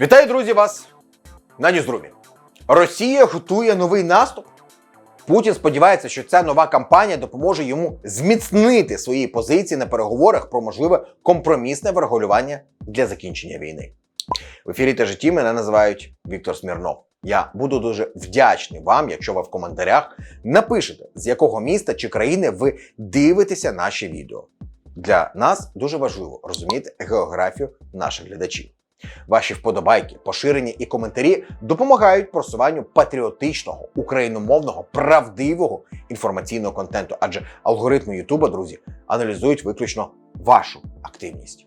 Вітаю, друзі, вас на Ньюзрумі. Росія готує новий наступ. Путін сподівається, що ця нова кампанія допоможе йому зміцнити свої позиції на переговорах про можливе компромісне врегулювання для закінчення війни. В ефірі та житті мене називають Віктор Смірнов. Я буду дуже вдячний вам, якщо ви в коментарях напишете, з якого міста чи країни ви дивитеся наші відео. Для нас дуже важливо розуміти географію наших глядачів. Ваші вподобайки, поширення і коментарі допомагають просуванню патріотичного, україномовного, правдивого інформаційного контенту, адже алгоритми Ютуба, друзі, аналізують виключно вашу активність.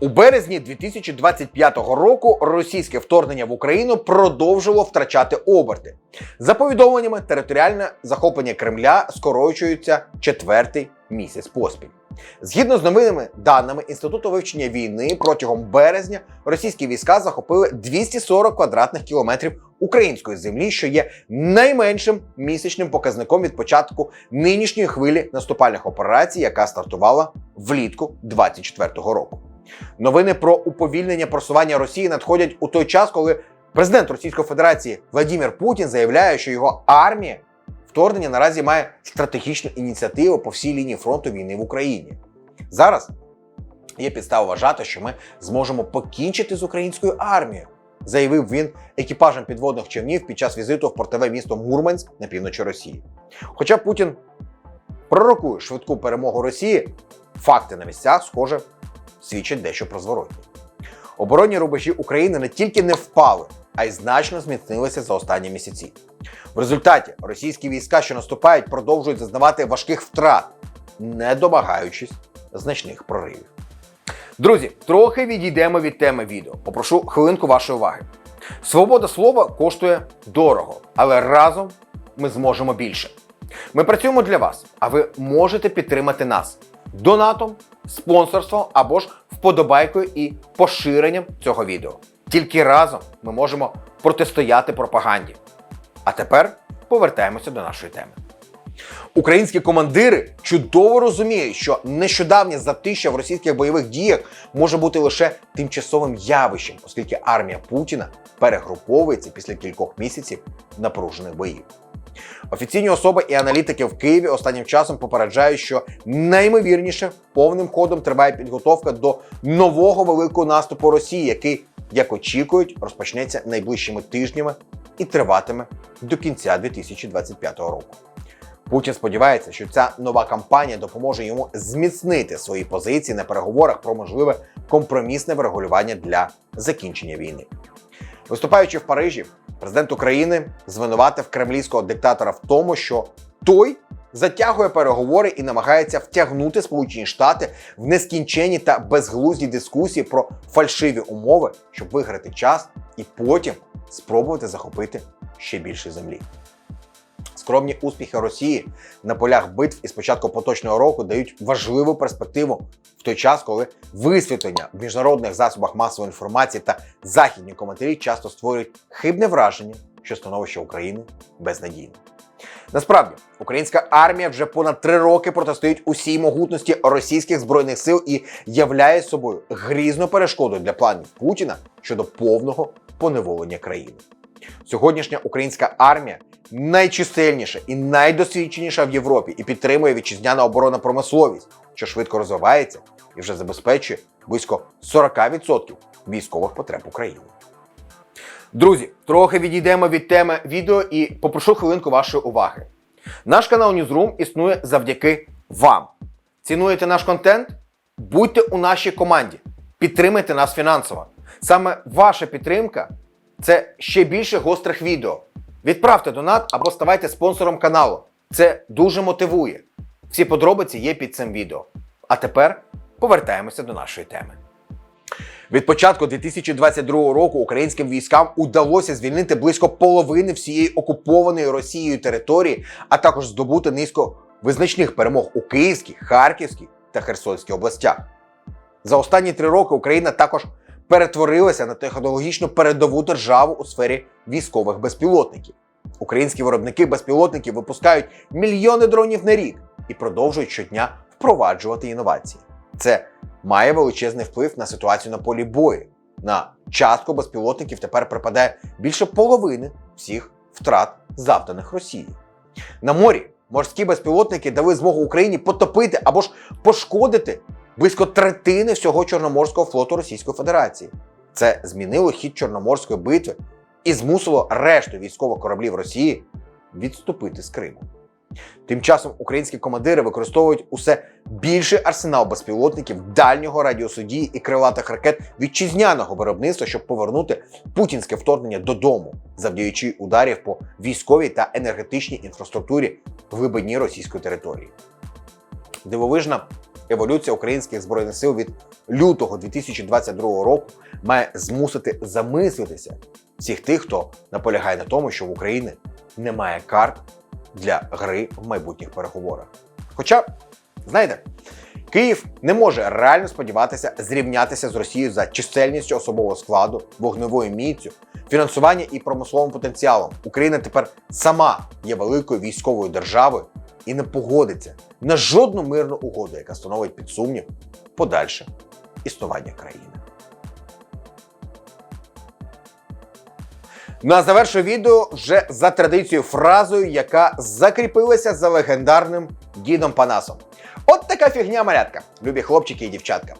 У березні 2025 року російське вторгнення в Україну продовжило втрачати оберти. За повідомленнями, територіальне захоплення Кремля скорочується четвертий місяць поспіль. Згідно з новими даними Інституту вивчення війни, протягом березня російські війська захопили 240 квадратних кілометрів української землі, що є найменшим місячним показником від початку нинішньої хвилі наступальних операцій, яка стартувала влітку 2024 року. Новини про уповільнення просування Росії надходять у той час, коли президент Російської Федерації Владимир Путін заявляє, що його армія вторгнення наразі має стратегічну ініціативу по всій лінії фронту війни в Україні. Зараз є підстава вважати, що ми зможемо покінчити з українською армією, заявив він екіпажем підводних човнів під час візиту в портове місто Мурманськ на півночі Росії. Хоча Путін пророкує швидку перемогу Росії, факти на місцях, схоже, свідчать дещо про зворотні. Оборонні рубежі України не тільки не впали, а й значно зміцнилися за останні місяці. В результаті російські війська, що наступають, продовжують зазнавати важких втрат, не домагаючись значних проривів. Друзі, трохи відійдемо від теми відео. Попрошу хвилинку вашої уваги. Свобода слова коштує дорого, але разом ми зможемо більше. Ми працюємо для вас, а ви можете підтримати нас донатом, спонсорством або ж вподобайкою і поширенням цього відео. Тільки разом ми можемо протистояти пропаганді. А тепер повертаємося до нашої теми. Українські командири чудово розуміють, що нещодавнє затища в російських бойових діях може бути лише тимчасовим явищем, оскільки армія Путіна перегруповується після кількох місяців напружених боїв. Офіційні особи і аналітики в Києві останнім часом попереджають, що наймовірніше повним ходом триває підготовка до нового великого наступу Росії, який, як очікують, розпочнеться найближчими тижнями і триватиме до кінця 2025 року. Путін сподівається, що ця нова кампанія допоможе йому зміцнити свої позиції на переговорах про можливе компромісне врегулювання для закінчення війни. Виступаючи в Парижі, президент України звинуватив кремлівського диктатора в тому, що той затягує переговори і намагається втягнути Сполучені Штати в нескінченні та безглузді дискусії про фальшиві умови, щоб виграти час і потім спробувати захопити ще більше землі. Скромні успіхи Росії на полях битв із початку поточного року дають важливу перспективу в той час, коли висвітлення в міжнародних засобах масової інформації та західні коментарі часто створюють хибне враження, що становище України безнадійне. Насправді, українська армія вже понад три роки протистоїть усій могутності російських збройних сил і являє собою грізну перешкоду для планів Путіна щодо повного поневолення країни. Сьогоднішня українська армія найчисельніша і найдосвідченіша в Європі і підтримує вітчизняна оборонна промисловість, що швидко розвивається і вже забезпечує близько 40% військових потреб України. Друзі, трохи відійдемо від теми відео і попрошу хвилинку вашої уваги. Наш канал Newsroom існує завдяки вам. Цінуєте наш контент? Будьте у нашій команді, підтримайте нас фінансово. Саме ваша підтримка це ще більше гострих відео. Відправте донат або ставайте спонсором каналу. Це дуже мотивує. Всі подробиці є під цим відео. А тепер повертаємося до нашої теми. Від початку 2022 року українським військам удалося звільнити близько половини всієї окупованої Росією території, а також здобути низку визначних перемог у Київській, Харківській та Херсонській областях. За останні три роки Україна також перетворилася на технологічно передову державу у сфері військових безпілотників. Українські виробники безпілотників випускають мільйони дронів на рік і продовжують щодня впроваджувати інновації. Це має величезний вплив на ситуацію на полі бою. На частку безпілотників тепер припадає більше половини всіх втрат, завданих Росії. На морі морські безпілотники дали змогу Україні потопити або ж пошкодити близько третини всього Чорноморського флоту Російської Федерації. Це змінило хід Чорноморської битви і змусило решту військових кораблів Росії відступити з Криму. Тим часом українські командири використовують усе більший арсенал безпілотників дальнього радіосудії і крилатих ракет вітчизняного виробництва, щоб повернути путінське вторгнення додому, завдаючи ударів по військовій та енергетичній інфраструктурі в глибині російської території. Дивовижна еволюція українських збройних сил від лютого 2022 року має змусити замислитися всіх тих, хто наполягає на тому, що в Україні немає карт для гри в майбутніх переговорах. Хоча, знаєте, Київ не може реально сподіватися зрівнятися з Росією за чисельністю особового складу, вогневою міцю, фінансування і промисловим потенціалом. Україна тепер сама є великою військовою державою і не погодиться на жодну мирну угоду, яка становить під сумнів подальше існування країни. На завершу відео вже за традицією фразою, яка закріпилася за легендарним дідом Панасом. От така фігня малятка, любі хлопчики і дівчатка.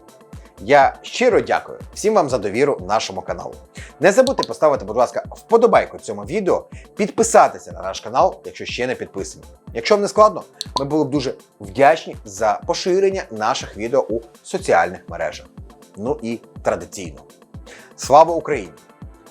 Я щиро дякую всім вам за довіру нашому каналу. Не забудьте поставити, будь ласка, вподобайку цьому відео, підписатися на наш канал, якщо ще не підписані. Якщо вам не складно, ми були б дуже вдячні за поширення наших відео у соціальних мережах. Ну і традиційно. Слава Україні!